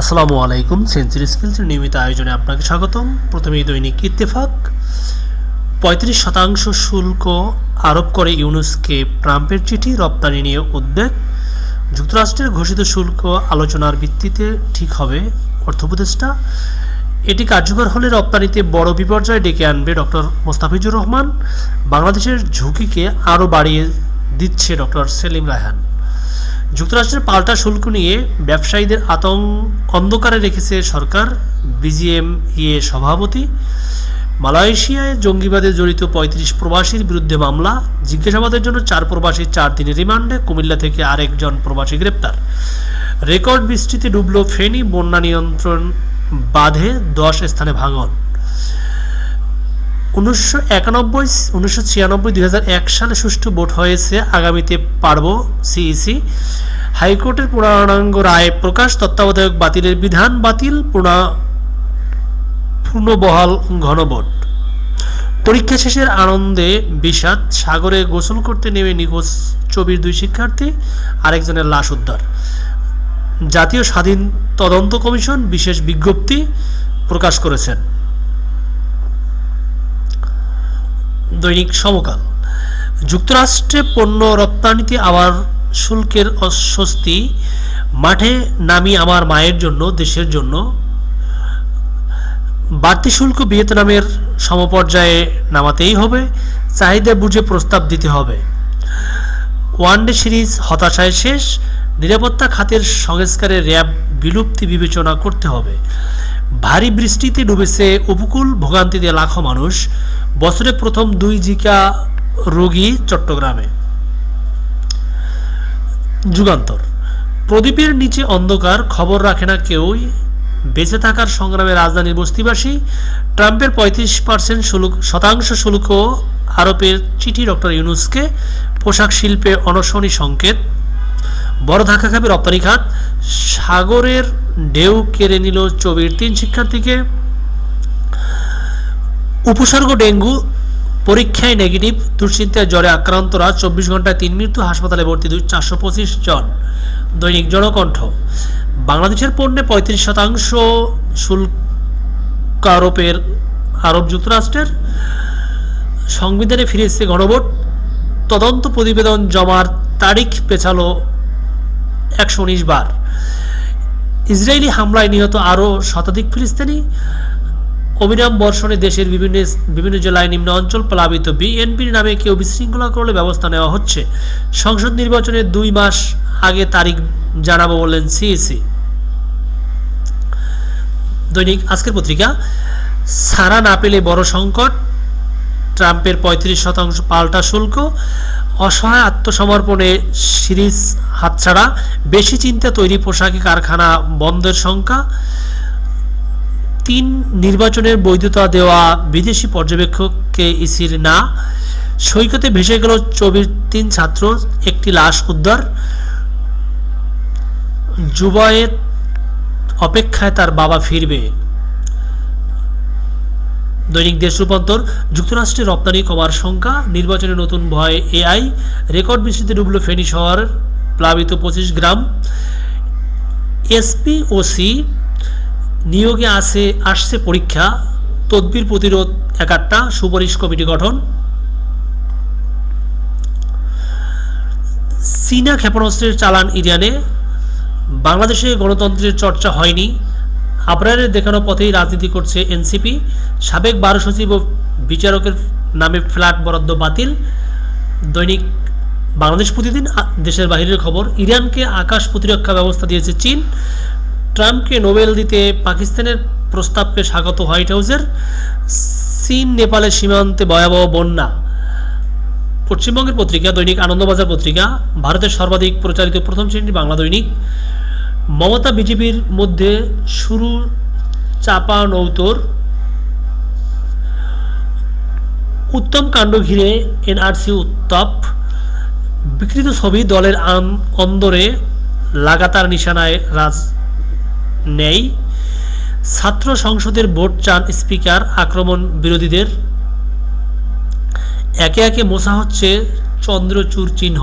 আসসালামু আলাইকুম। সেঞ্চুরি স্কিলসের নিয়মিত আয়োজনে আপনাকে স্বাগতম। প্রথমেই দৈনিক ইত্তেফাক। পঁয়ত্রিশ শতাংশ শুল্ক আরোপ করে ইউনুসকে ট্রাম্পের চিঠি, রপ্তানি নিয়ে উদ্বেগ। যুক্তরাষ্ট্রের ঘোষিত শুল্ক আলোচনার ভিত্তিতে ঠিক হবে অর্থ উপদেষ্টা। এটি কার্যকর হলে রপ্তানিতে বড় বিপর্যয় ডেকে আনবে ডক্টর মোস্তাফিজুর রহমান। বাংলাদেশের ঝুঁকিকে আরও বাড়িয়ে দিচ্ছে ডক্টর সেলিম রায়হান। যুক্তরাষ্ট্রের পাল্টা শুল্ক নিয়ে ব্যবসায়ীদের আতঙ্ক অন্ধকারে রেখেছে সরকার। বিজিএম ইয়ে সভাপতি। মালয়েশিয়ায় জঙ্গিবাদে জড়িত পঁয়ত্রিশ প্রবাসীর বিরুদ্ধে মামলা। জিজ্ঞাসাবাদের জন্য চার প্রবাসী, চার দিনের রিমান্ডে। কুমিল্লা থেকে আরেকজন প্রবাসী গ্রেপ্তার। রেকর্ড বৃষ্টিতে ডুবল ফেনী, বন্যা নিয়ন্ত্রণ বাঁধে দশ স্থানে ভাঙন। উনিশশো একানব্বই, উনিশশো ছিয়ানব্বই, দুই সালে সুষ্ঠু ভোট হয়েছে আগামীতে পারব সিইসি। হাইকোর্টের পূর্ণাঙ্গ রায় প্রকাশ, তত্ত্বাবধায়ক বাতিলের বিধান, বাতিল পুনা পূর্ণবহাল ঘনভোট। পরীক্ষা শেষের আনন্দে বিষাদ, সাগরে গোসল করতে নেমে নিখোঁজ চবির দুই শিক্ষার্থী, আরেকজনের লাশ উদ্ধার। জাতীয় স্বাধীন তদন্ত কমিশন বিশেষ বিজ্ঞপ্তি প্রকাশ করেছেন। দৈনিক সমকাল। যুক্তরাষ্ট্রে পণ্য রপ্তানিতে আবার শুল্কের অস্বস্তি, মাঠে নামি আমার মায়ের জন্য, দেশের জন্য। বাড়তি শুল্ক ভিয়েতনামের সমপর্যায়ে নামাতেই হবে, চাহিদা বুঝে প্রস্তাব দিতে হবে। ওয়ানডে সিরিজ হতাশায় শেষ, নিরাপত্তা খাতের সংস্কারে র্যাব বিলুপ্তি বিবেচনা করতে হবে। ভারী বৃষ্টিতে ডুবেছে উপকূল ভোগান্তিতে লাখো মানুষ। বছরে প্রথম দুই জিকা রোগী চট্টগ্রামে। যুগান্তর। প্রদীপের নিচে অন্ধকার, খবর রাখে না কেউই। বেঁচে থাকার সংগ্রামে রাজধানীর বস্তিবাসী, ট্রাম্পের পঁয়ত্রিশ পার্সেন্ট শুল্ক শতাংশ শুল্ক আরোপের চিঠি ডক্টর ইউনুসকে। পোশাক শিল্পে অনশনী সংকেত। বড় ধাক্কা খাবে রপ্তানি খাত। সাগরের ঢেউ কেড়ে নিল চবির তিন শিক্ষার্থীকে। উপসর্গ ডেঙ্গু পরীক্ষায় নেগেটিভ, দুশ্চিন্তায় জ্বরে আক্রান্তরা চব্বিশ ঘন্টায় তিন মৃত্যু, হাসপাতালে ভর্তি দুই চারশো পঁচিশ জন। দৈনিক জনকণ্ঠ। বাংলাদেশের পণ্যে পঁয়ত্রিশ শতাংশ শুল্ক আরোপের আরব যুক্তরাষ্ট্রের। সংবিধানে ফিরে ফিরেছে গণভোট। তদন্ত প্রতিবেদন জমার তারিখ পেছালো একশো উনিশ বার। ইসরায়েলি হামলায় নিহত আরও শতাধিক ফিলিস্তিনি। অবিরাম বর্ষণে দেশের বিভিন্ন বিভিন্ন জেলায় নিম্ন অঞ্চল প্লাবিত বিএনপির নামে কেউ বিশৃঙ্খলা করলে ব্যবস্থা নেওয়া হচ্ছে। সংসদ নির্বাচনের দুই মাস আগে তারিখ জানাব বললেন সিইসি দৈনিক আজকের পত্রিকা, সারা না পেলে বড় সংকট, ট্রাম্পের পঁয়ত্রিশ শতাংশ পাল্টা শুল্ক অসহায় আত্মসমর্পণে সিরিজ হাতছাড়া, বেশি চিন্তা তৈরি পোশাকি কারখানা বন্ধের সংখ্যা তিন নির্বাচনের বৈধতা দেওয়া বিদেশি পর্যবেক্ষককে ইসির না, সৈকতে ভেসে গেল চবির তিন ছাত্র, একটি লাশ উদ্ধার জুবায়েত অপেক্ষায় তার বাবা ফিরবে। দৈনিক দেশ রূপান্তর যুক্তরাষ্ট্রে রপ্তানি কমার সংখ্যা নির্বাচনে নতুন ভয়, এআই, রেকর্ড বৃষ্টিতে ডুবল ফেনী শহর, প্লাবিত পঁচিশ গ্রাম, এসপি ও সি নিয়োগে আসে আসছে পরীক্ষা, তদবির প্রতিরোধ একাত্তা সুপারিশ কমিটি গঠন। চীনা ক্ষেপণাস্ত্রের চালান ইরানে, বাংলাদেশে গণতন্ত্রের চর্চা হয়নি। আবরারের দেখানো পথেই রাজনীতি করছে এনসিপি। সাবেক বারো সচিব ও বিচারকের নামে ফ্ল্যাট বরাদ্দ বাতিল। দৈনিক বাংলাদেশ প্রতিদিন দেশের বাইরের খবর, ইরানকে আকাশ প্রতিরক্ষা ব্যবস্থা দিয়েছে চীন। ট্রাম্পকে নোবেল দিতে পাকিস্তানের প্রস্তাবকে স্বাগত হোয়াইট হাউসের। চীন নেপালের সীমান্তে ভয়াবহ বন্যা। পশ্চিমবঙ্গের পত্রিকা, দৈনিক আনন্দবাজার পত্রিকা, ভারতের সর্বাধিক প্রচারিত প্রথম শ্রেণির বাংলা দৈনিক। মমতা বিজেপির মধ্যে শুরু চাপা নৌতর। উত্তম কাণ্ড ঘিরে এনআরসি উত্তাপ। বিকৃত ছবি দলের অন্দরে লাগাতার নিশানায় রাজ নেই। ছাত্র সংসদের ভোট চান স্পিকার আক্রমণ বিরোধীদের। একে একে মোছা হচ্ছে চন্দ্রচূড় চিহ্ন।